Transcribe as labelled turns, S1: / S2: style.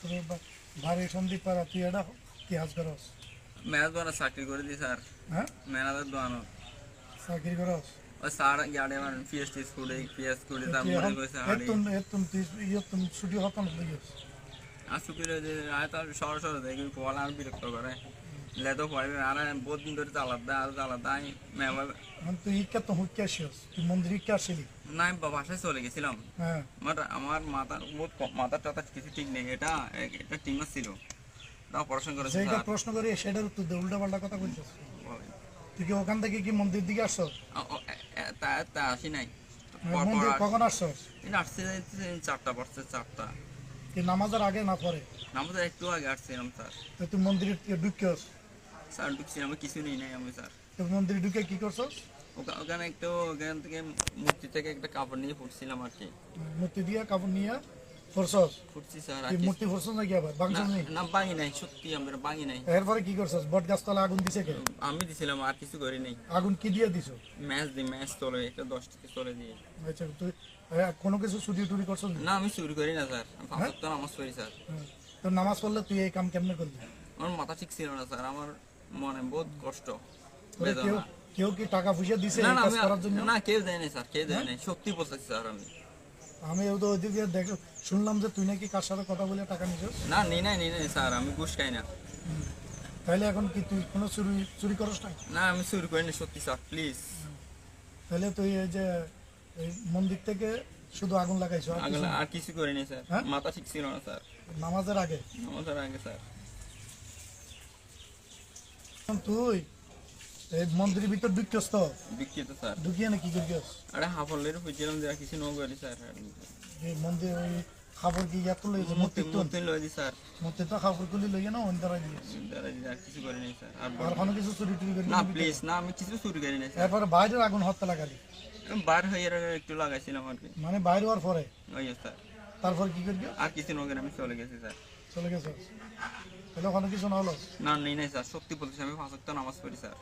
S1: তোর বা- বাড়ি সন্দীপ পাড়া তুই এটা কি হাজ করস
S2: ম্যাচ দোয়ানো চাকরি করে দিই স্যার
S1: হ্যাঁ
S2: ম্যানেজার দোয়ানো
S1: চাকরি করস
S2: ওই স্যার গাড়ি আমার পিএস টি স্কুলে পিএস স্কুলে তার
S1: তুই
S2: মনে
S1: এখন
S2: করেছে হাড়ি
S1: এতুন এতুন তুই ইয়ে তুমি ছুটি হতো না তুই
S2: আর সুপিরে যে আয় তার সর সর দেখি পড়া পড়বে আর বহুত দিন ধরে চালাতে আর চালাতে আমি ম্যাম
S1: তুই ইকা তো হুক্কে আসিস তুই মন্দির ইকা আসিলি
S2: না আমি বাসায় চলে গেছিলাম
S1: হ্যাঁ
S2: আমার আমার মাথার বহুত ক- মাথার টাথা কিছু ঠিক নেই এটা এটা টিমার ছিল এটা অপারেশন করেছে
S1: সেইটা
S2: স্যার
S1: প্রশ্ন করি সেটার উত্তর দে উল্টা পাল্টা কথা বলছিস তুই কি ওখান থেকে কি মন্দির দিকে আসছ
S2: তা তা আসি নাই
S1: মন্দির কখন আসছস
S2: আসছে চারটা পড়ছে চারটা
S1: কি নামাজের আগে না পরে
S2: আমাদের একটু আগে আসছিলাম স্যার
S1: তুই মন্দিরে ঢুকছস
S2: স্যার ঢুকছি আমি কিছু নেই নাই আমি স্যার।
S1: মন্দিরে ঢুকে কি করছস
S2: ওকা- ওখানে একটু ওখান থেকে মূর্তি থেকে একটা কাপড় নিয়ে ফুটছিলাম আর কি।
S1: মূর্তি দিয়া কাপড় নিয়ে ফরছস
S2: ফুটছি স্যার আর
S1: মূর্তি ফরছস নাকি আবার? বাংশস নেই
S2: না বাঙি নাই সত্যি আমরা বাঙি নাই।
S1: এরপরে কি করছস? বট গাছতলা আগুন দিছে কে?
S2: আমি দিছিলাম আর কিছু করি নাই।
S1: আগুন কি দিয়ে দিছ?
S2: ম্যাচ দি ম্যাচ চলে থেকে চলে দিয়ে।
S1: আচ্ছা তুই কোনো কিছু চুরি টুরি করছস না?
S2: আমি চুরি করি না স্যার। আমি তো নামাজ পড়ি স্যার।
S1: তোর নামাজ পড়লে তুই এই কাম কেমনে করলি?
S2: আমার মাথা ঠিক ছিল না স্যার। আমার মনে বহুত কষ্ট
S1: কেউ কি টাকা পয়সা দিছে
S2: না না
S1: করার জন্য?
S2: না কেউ দেয় নাই স্যার কেউ দেয় নাই সত্যি বলতেছি স্যার আমি।
S1: আমি তো ওইদিকে দেখ শুনলাম যে তুই নাকি কার সাথে কথা বলে টাকা নিছিস
S2: না নি নাই নি নাই স্যার আমি ঘুষ খাই না।
S1: তাহলে এখন কি তুই কোনো চুরি চুরি করস না
S2: না আমি চুরি করি না সত্যি স্যার প্লিজ
S1: তাহলে তুই এই যে মন্দির থেকে শুধু আগুন লাগাইছো আর কিছু না?
S2: আর কিছু করি নাই স্যার।
S1: হ্যাঁ?
S2: মাথা ঠিক ছিল না স্যার।
S1: নামাজের আগে?
S2: নামাজের আগে স্যার।
S1: তুই। এই মন্দিরের ভিতর ঢুকছস তো?
S2: বিখ্যাত স্যার।
S1: ঢুকিয়ে না কি করিস?
S2: আরে হাফলের বুঝছিলাম যে কিছু ন করি স্যার।
S1: এই মন্দির ওই খাবার কি ইয়াত লইছে
S2: মূর্তি
S1: মূর্তি তো
S2: মূর্তি লই দি স্যার।
S1: মূর্তি তো খাবার গুলি লইয়ে না অন্য দ্বারা দিয়ে
S2: আর কিছু করি নাই স্যার। আর
S1: কোনো কিছু চুরি টুরি করি
S2: না প্লিজ না আমি কিছু চুরি করি নাই স্যার।
S1: এরপরে বাইরের আগুন হত্যা লাগালি।
S2: বার হয়ে একটু লাগাইছিলাম আর কি।
S1: মানে বাইরে হওয়ার পরে?
S2: ওই স্যার।
S1: তারপর কি করবি
S2: আর কিছু ন আমি চলে গেছি স্যার।
S1: চলে গেছে? তাহলে ওখানে কিছু না হলো?
S2: না নেই নাই স্যার। সত্যি বলতেছি আমি পাঁচ নামাজ পড়ি স্যার।